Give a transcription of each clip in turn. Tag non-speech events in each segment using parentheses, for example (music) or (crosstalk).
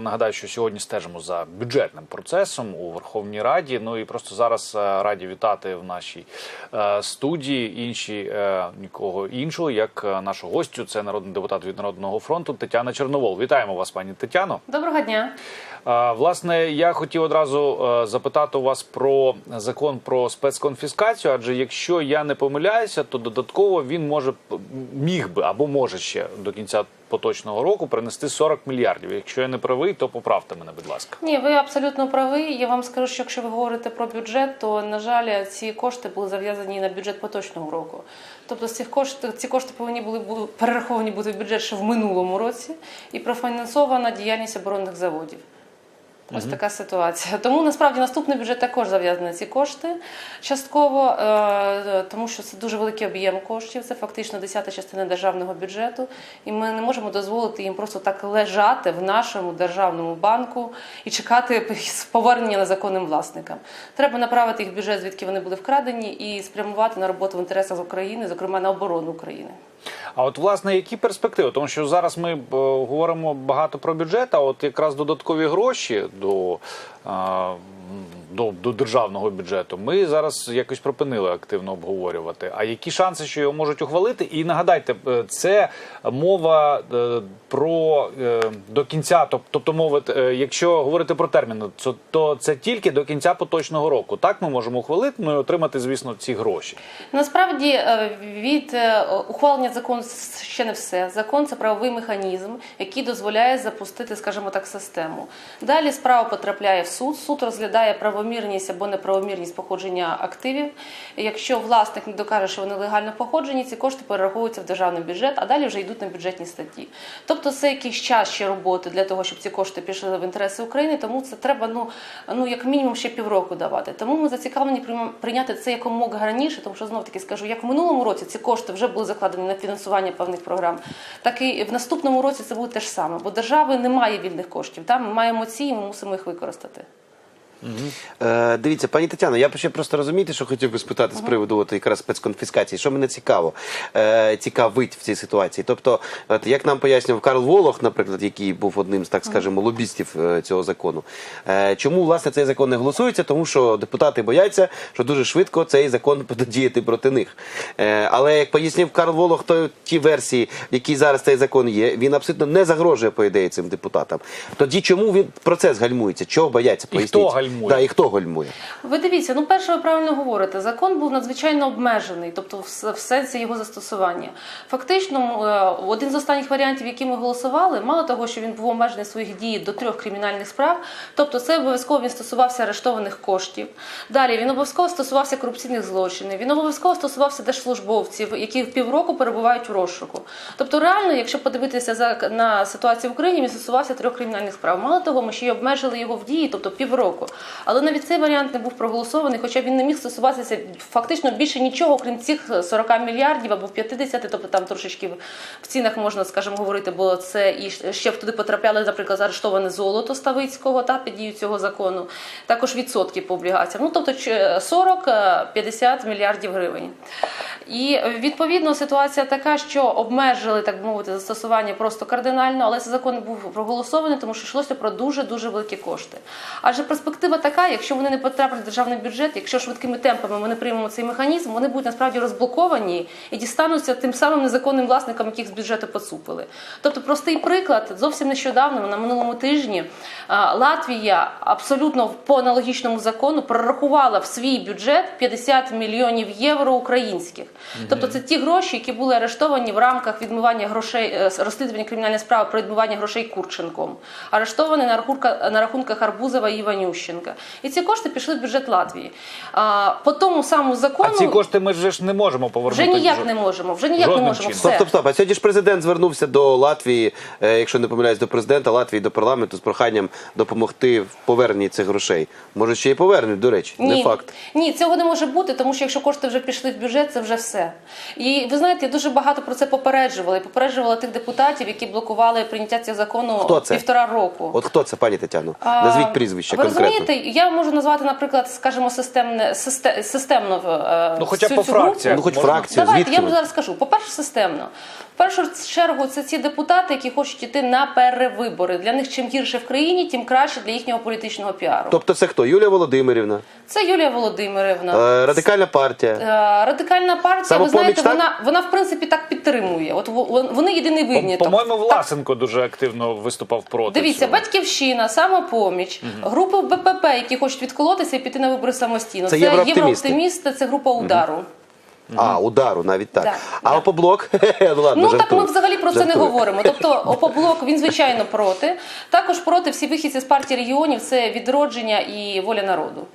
Нагадаю, що сьогодні стежимо за бюджетним процесом у Верховній Раді. Ну і просто зараз е, раді вітати в нашій е, студії інші е, нікого іншого, як нашу гостю. Це народний депутат від Народного фронту Тетяна Чорновол. Вітаємо вас, пані Тетяно. Доброго дня. Власне, я хотів одразу запитати у вас про закон про спецконфіскацію. Адже якщо я не помиляюся, то додатково він може міг би або може ще до кінця поточного року принести 40 мільярдів. Якщо я не правий, то поправте мене, будь ласка. Ні, ви абсолютно правий. Я вам скажу, що якщо ви говорите про бюджет, то на жаль, ці кошти були зав'язані на бюджет поточного року. Тобто з цих коштів ці кошти повинні були бу- перераховані бути в бюджет ще в минулому році і профінансована діяльність оборонних заводів. Ось така ситуація. Тому насправді наступний бюджет також зав'язаний на ці кошти частково, е, тому що це дуже великий об'єм коштів. Це фактично десята частина державного бюджету, і ми не можемо дозволити їм просто так лежати в нашому державному банку і чекати (laughs) повернення незаконним власникам. Треба направити їх в бюджет, звідки вони були вкрадені, і спрямувати на роботу в інтересах України, зокрема на оборону України. А от власне які перспективи? Тому що зараз ми е, говоримо багато про бюджет, а от якраз додаткові гроші до, е, до, до державного бюджету ми зараз якось припинили активно обговорювати. А які шанси, що його можуть ухвалити? І нагадайте, е, це мова е, про е, до кінця, тобто мовити, якщо говорити про терміни, то, це тільки до кінця поточного року. Так ми можемо ухвалити, ну і отримати, звісно, ці гроші. Насправді від ухвалення закону ще не все. Закон це правовий механізм, який дозволяє запустити, скажімо так, систему. Далі справа потрапляє в суд. Суд розглядає правомірність або неправомірність походження активів. Якщо власник не докаже, що вони легально походжені, ці кошти перераховуються в державний бюджет, а далі вже йдуть на бюджетні статті. Тобто це якийсь час ще роботи для того, щоб ці кошти пішли в інтереси України. Тому це треба ну, ну як мінімум ще півроку давати. Тому ми зацікавлені прийняти це якомога раніше, тому що знов таки скажу, як в минулому році ці кошти вже були закладені на фінансування певних програм, так і в наступному році це буде те ж саме, бо держави немає вільних коштів. Там ми маємо ці, і ми мусимо їх використати. Е, дивіться, пані Тетяно, я ще просто розумієте, що хотів би спитати з приводу от якраз спецконфіскації. Що мене цікаво, е, цікавить в цій ситуації. Тобто, от, як нам пояснював Карл Волох, наприклад, який був одним з так скажемо лобістів е, цього закону. Е, чому власне цей закон не голосується? Тому що депутати бояться, що дуже швидко цей закон (laughs) буде діяти проти них. Е, але як пояснив Карл Волох, то ті версії, в якій зараз цей закон є, він абсолютно не загрожує по ідеї цим депутатам. Тоді чому він процес гальмується? Чого бояться? І хто гальмує? Да, і хто гальмує? Ви дивіться, ну перше, ви правильно говорите, закон був надзвичайно обмежений, тобто в, в сенсі його застосування. Фактично, е, один з останніх варіантів, які ми голосували, мало того, що він був обмежений своїх дій до трьох кримінальних справ, тобто це обов'язково він стосувався арештованих коштів. Далі він обов'язково стосувався корупційних злочинів. Він обов'язково стосувався держслужбовців, які в півроку перебувають в розшуку. Тобто, реально, якщо подивитися за на ситуацію в Україні, він стосувався трьох кримінальних справ. Мало того, ми ще й обмежили його в дії, тобто півроку. Але навіть цей варіант не був проголосований, хоча він не міг стосуватися фактично більше нічого, крім цих 40 мільярдів або 50, тобто там трошечки в цінах можна, скажімо, говорити, бо це і ще туди потрапляли, наприклад, заарештоване золото Ставицького та під дію цього закону, також відсотки по облігаціям. Ну тобто 40-50 мільярдів гривень. І е, відповідно ситуація така, що обмежили, так би мовити, застосування просто кардинально, але цей закон був проголосований, тому що йшлося про дуже дуже великі кошти. Адже перспектива така, якщо вони не потраплять в державний бюджет, якщо швидкими темпами ми не приймемо цей механізм, вони будуть насправді розблоковані і дістануться тим самим незаконним власникам, яких з бюджету поцупили. Тобто, простий приклад зовсім нещодавно на минулому тижні Латвія абсолютно по аналогічному закону прорахувала в свій бюджет 50 мільйонів євро українських. Тобто, це ті гроші, які були арештовані в рамках відмивання грошей е, розслідування кримінальної справи про відмивання грошей Курченком, арештовані на рахунках Арбузова і Іванющенка. І ці кошти пішли в бюджет Латвії. А, по тому самому А закону ці кошти ми вже ж не можемо повернути. вже ніяк не можемо. Вже ніяк не можемо. чином. Все. Стоп, стоп, стоп. А сьогодні ж президент звернувся до Латвії, е, якщо не помиляюсь, до президента Латвії, до парламенту з проханням допомогти в поверненні цих грошей. Може, ще й повернуть, до речі, не факт. Ні, цього не може бути, тому що якщо кошти вже пішли в бюджет, це вже все. І ви знаєте, я дуже багато про це попереджувала. І попереджувала тих депутатів, які блокували прийняття цього закону Хто це? півтора року. От хто це, пані Тетяно? Назвіть прізвище Ви конкретно. розумієте, я можу назвати, наприклад, скажімо, системне систе- системно е, Ну, хоча б всю по цю фракціях. Ну, хоч Можна? фракцію, Давайте звідки я вам зараз скажу. По-перше, системно. В першу чергу, це ці депутати, які хочуть йти на перевибори. Для них чим гірше в країні, тим краще для їхнього політичного піару. Тобто це хто? Юлія Володимирівна, Це Юлія Володимирівна. е, радикальна партія. Е, Радикальна партія, ви знаєте, так? вона вона в принципі так підтримує. От во- вони єдиний виняток. По-моєму, Так, Власенко дуже активно виступав проти. Дивіться, цього. батьківщина, самопоміч, групи БПП, які хочуть відколотися і піти на вибори самостійно. Це єврооптимісти. єврооптимісти, це група удару. А, удару навіть так. Да, а да. опоблок? (laughs) ну ладно, Ну так ми взагалі про це не говоримо. Тобто ОПОБЛОК, він звичайно проти. Також проти всі вихідці з партії регіонів це відродження і воля народу.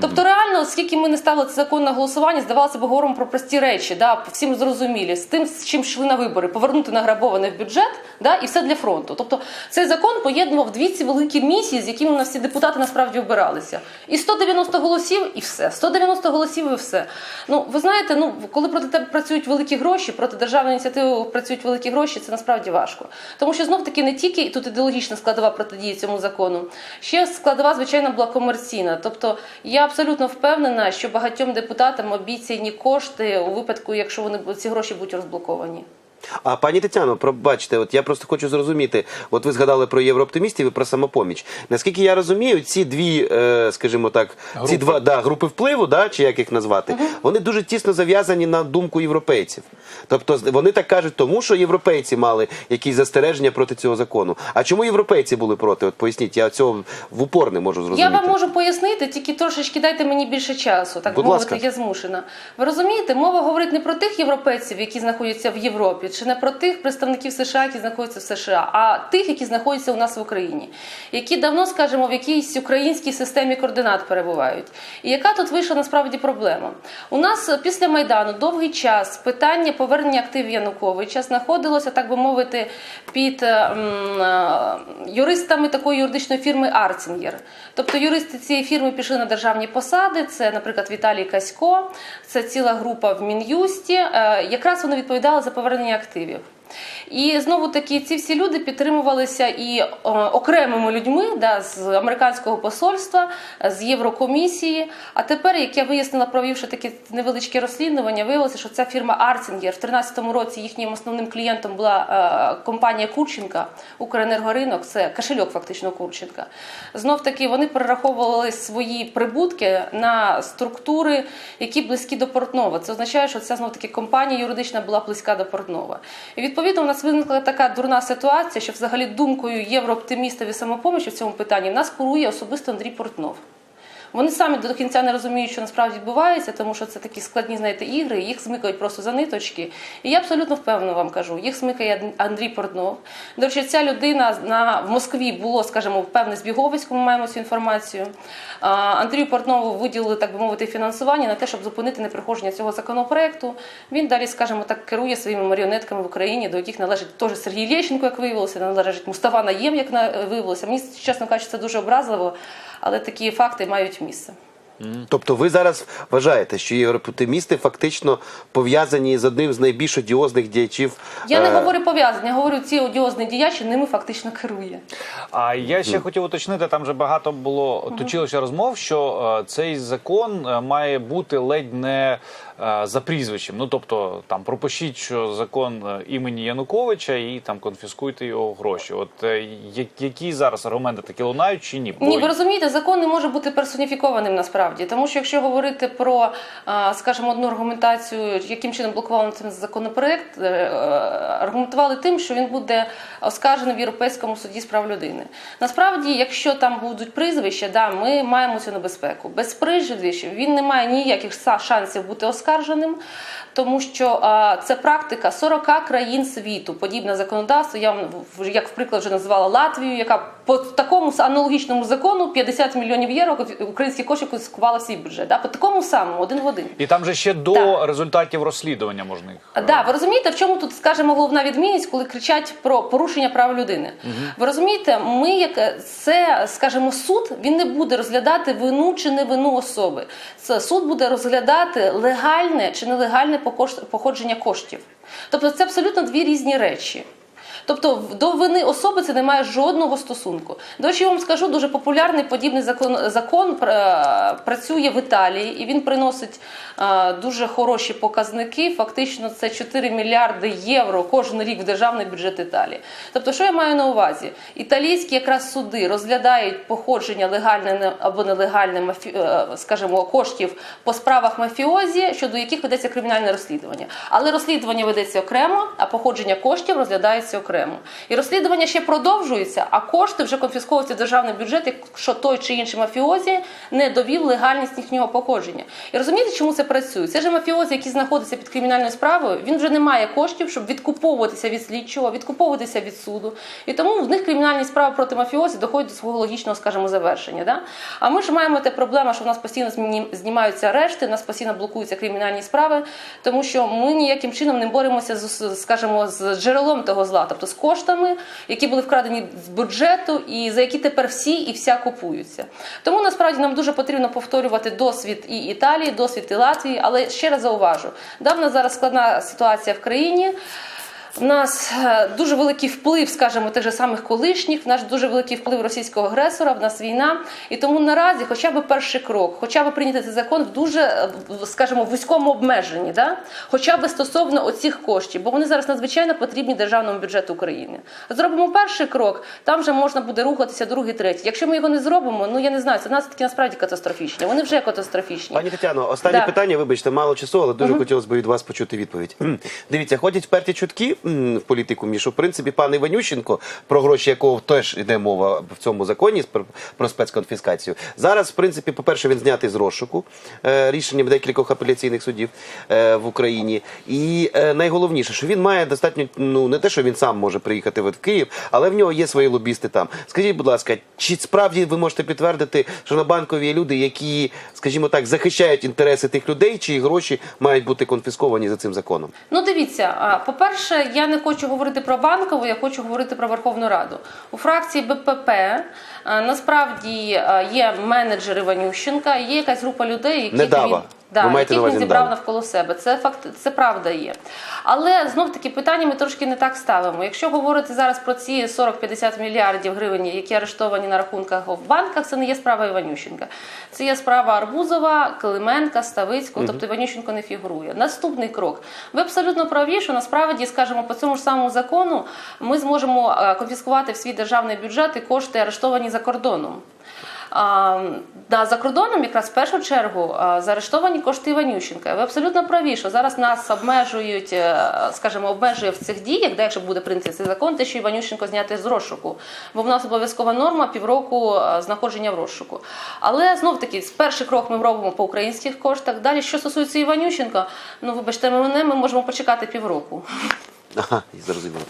Тобто, реально, оскільки ми не ставили цей закон на голосування, здавалося б, говоримо про прості речі, да, всім зрозумілі, з тим, з чим йшли на вибори, повернути награбоване в бюджет, да, і все для фронту. Тобто, цей закон поєднував дві ці великі місії, з якими у нас всі депутати насправді обиралися. І 190 голосів, і все. 190 голосів, і все. Ну, ви знаєте, ну коли проти тебе працюють великі гроші, проти державної ініціативи працюють великі гроші, це насправді важко. Тому що знов таки не тільки тут ідеологічна складова протидії цьому закону, ще складова, звичайно, була комерційна. Тобто я абсолютно впевнена, що багатьом депутатам обіцяні кошти у випадку, якщо вони ці гроші будуть розблоковані. А пані Тетяно, пробачте, от я просто хочу зрозуміти. От ви згадали про єврооптимістів і про самопоміч. Наскільки я розумію, ці дві, е, скажімо так, ці два да, групи впливу, да, чи як їх назвати, вони дуже тісно зав'язані на думку європейців. Тобто вони так кажуть, тому що європейці мали якісь застереження проти цього закону. А чому європейці були проти? От поясніть, я цього в упор не можу зрозуміти. Я вам можу пояснити, тільки трошечки дайте мені більше часу. Так Будь мовити, ласка. я змушена. Ви розумієте, мова говорить не про тих європейців, які знаходяться в Європі, чи не про тих представників США, які знаходяться в США, а тих, які знаходяться у нас в Україні, які давно, скажімо, в якійсь українській системі координат перебувають. І яка тут вийшла насправді проблема? У нас після майдану довгий час питання повернення активів Януковича знаходилося, так би мовити, під е, юристами такої юридичної фірми Арцінгер. Тобто юристи цієї фірми пішли на державні посади. Це, наприклад, Віталій Касько, це ціла група в Мін'юсті. Е, Якраз вони відповідали за повернення активів. І знову таки ці всі люди підтримувалися і е, окремими людьми да, з американського посольства, з Єврокомісії. А тепер, як я вияснила, провівши таке невеличке розслідування, виявилося, що ця фірма Арцінгер в 2013 році їхнім основним клієнтом була е, компанія Курченка, Укренергоринок, це кошельок фактично Курченка. Знов таки вони перераховували свої прибутки на структури, які близькі до Портнова. Це означає, що ця знов таки компанія юридична була близька до Портнова. І відповідно у нас виникла така дурна ситуація, що взагалі думкою єврооптимістів і самопомочі в цьому питанні в нас курує особисто Андрій Портнов. Вони самі до кінця не розуміють, що насправді відбувається, тому що це такі складні, знаєте, ігри, їх смикають просто за ниточки. І я абсолютно впевнено вам кажу, їх смикає Андрій Портнов. До речі, ця людина на в Москві було, скажімо, певне збіговисько. Ми маємо цю інформацію. А, Андрію Портнову виділили, так би мовити, фінансування на те, щоб зупинити непроходження цього законопроекту. Він далі, скажімо так, керує своїми маріонетками в Україні, до яких належить теж Сергій Лєщенко, як виявилося, належить Мустафа Наєм, як виявилося. Мені чесно кажучи, це дуже образливо, але такі факти мають місце. Тобто ви зараз вважаєте, що єврооптимісти фактично пов'язані з одним з найбільш одіозних діячів. Я не е, говорю пов'язані, я говорю, ці одіозні діячі ними фактично керує. А я ще хотів уточнити, там вже багато було точилося розмов, що е, цей закон е, має бути ледь не за прізвищем. Ну тобто там пропишіть, що закон імені Януковича і там конфіскуйте його гроші. От які зараз аргументи такі лунають чи ні? Ні, Бо- ви розумієте, закон не може бути персоніфікованим насправді, тому що якщо говорити про, а, скажімо, одну аргументацію, яким чином блокували цей законопроект, е, е, аргументували тим, що він буде оскаржений в Європейському суді з прав людини. Насправді, якщо там будуть прізвища, да, ми маємо цю небезпеку. Без прізвищ він не має ніяких шансів бути оскарженим, тому що це практика 40 країн світу, подібне законодавство. Я як в приклад вже називала Латвію, яка по такому аналогічному закону 50 мільйонів євро українські кошти конфіскувала свій бюджет. Да? По такому самому, один в один. І там же ще до Так. результатів розслідування можна їх. е, Да, ви розумієте, в чому тут скажімо головна відмінність, коли кричать про порушення прав людини? Ви розумієте, ми як е, це, скажімо, суд він не буде розглядати вину чи не вину особи. Це суд буде розглядати легальне чи нелегальне походження коштів. Тобто це абсолютно дві різні речі. Тобто до вини особи це не має жодного стосунку. До речі, я вам скажу, дуже популярний подібний закон, закон е, працює в Італії, і він приносить е, дуже хороші показники. Фактично, це 4 мільярди євро кожен рік в державний бюджет Італії. Тобто, що я маю на увазі? Італійські якраз суди розглядають походження легальне або нелегальне мафі... е, скажімо, коштів по справах мафіозі, щодо яких ведеться кримінальне розслідування. Але розслідування ведеться окремо, а походження коштів розглядається окремо. І розслідування ще продовжується, а кошти вже конфісковуються в державний бюджет, якщо той чи інший мафіозі не довів легальність їхнього походження. І розумієте, чому це працює? Це ж мафіозі, який знаходиться під кримінальною справою, він вже не має коштів, щоб відкуповуватися від слідчого, відкуповуватися від суду. І тому в них кримінальні справи проти мафіозі доходять до свого логічного, скажімо, завершення. Да? А ми ж маємо те проблема, що в нас постійно знімаються арешти, нас постійно блокуються кримінальні справи, тому що ми ніяким чином не боремося з, скажімо, з джерелом того зла, тобто з коштами, які були вкрадені з бюджету, і за які тепер всі і вся купуються. Тому насправді нам дуже потрібно повторювати досвід і Італії, досвід і Латвії. Але ще раз зауважу, давно зараз складна ситуація в країні. В нас е, дуже великий вплив, скажімо, тих же самих колишніх, в нас дуже великий вплив російського агресора, в нас війна. І тому наразі, хоча б перший крок, хоча б прийняти цей закон в дуже, е, скажімо, вузькому обмеженні, да? хоча б стосовно оцих коштів, бо вони зараз надзвичайно потрібні державному бюджету України. Зробимо перший крок, там вже можна буде рухатися другий, третій. Якщо ми його не зробимо, ну я не знаю, це наслідки насправді катастрофічні. Вони вже катастрофічні. Пані Тетяно, останнє Да. питання, вибачте, мало часу, але дуже хотілося б від вас почути відповідь. Дивіться, ходять вперті чутки в політикумі, що в принципі пан Іванющенко, про гроші якого теж йде мова в цьому законі про, спецконфіскацію. Зараз, в принципі, по-перше, він знятий з розшуку е, рішенням декількох апеляційних судів е, в Україні. І е, найголовніше, що він має достатньо, ну не те, що він сам може приїхати в Київ, але в нього є свої лобісти там. Скажіть, будь ласка, чи справді ви можете підтвердити, що на банкові люди, які, скажімо так, захищають інтереси тих людей, чиї гроші мають бути конфісковані за цим законом? Ну, дивіться, по-перше, я не хочу говорити про банкову, я хочу говорити про Верховну Раду. У фракції БПП насправді є менеджер Іванющенка, є якась група людей, які Недава. він. Да, Ви маєте яких він зібрав навколо себе. Це факт, це правда є. Але знов таки питання ми трошки не так ставимо. Якщо говорити зараз про ці 40-50 мільярдів гривень, які арештовані на рахунках в банках, це не є справа Іванющенка. Це є справа Арбузова, Клименка, Ставицького, тобто Іванющенко не фігурує. Наступний крок. Ви абсолютно праві, що насправді, скажімо, по цьому ж самому закону ми зможемо е, конфіскувати в свій державний бюджет і кошти арештовані за кордоном. Да, за кордоном, якраз в першу чергу, заарештовані кошти Іванющенка. Ви абсолютно праві, що зараз нас обмежують, е, скажімо, обмежує в цих діях, де якщо буде прийнятий цей закон, те, що Іванющенко зняти з розшуку. Бо в нас обов'язкова норма півроку е, знаходження в розшуку. Але знов таки, перший крок ми робимо по українських коштах. Далі, що стосується Іванющенка, ну вибачте, мене ми можемо почекати півроку. Ага, зрозуміло.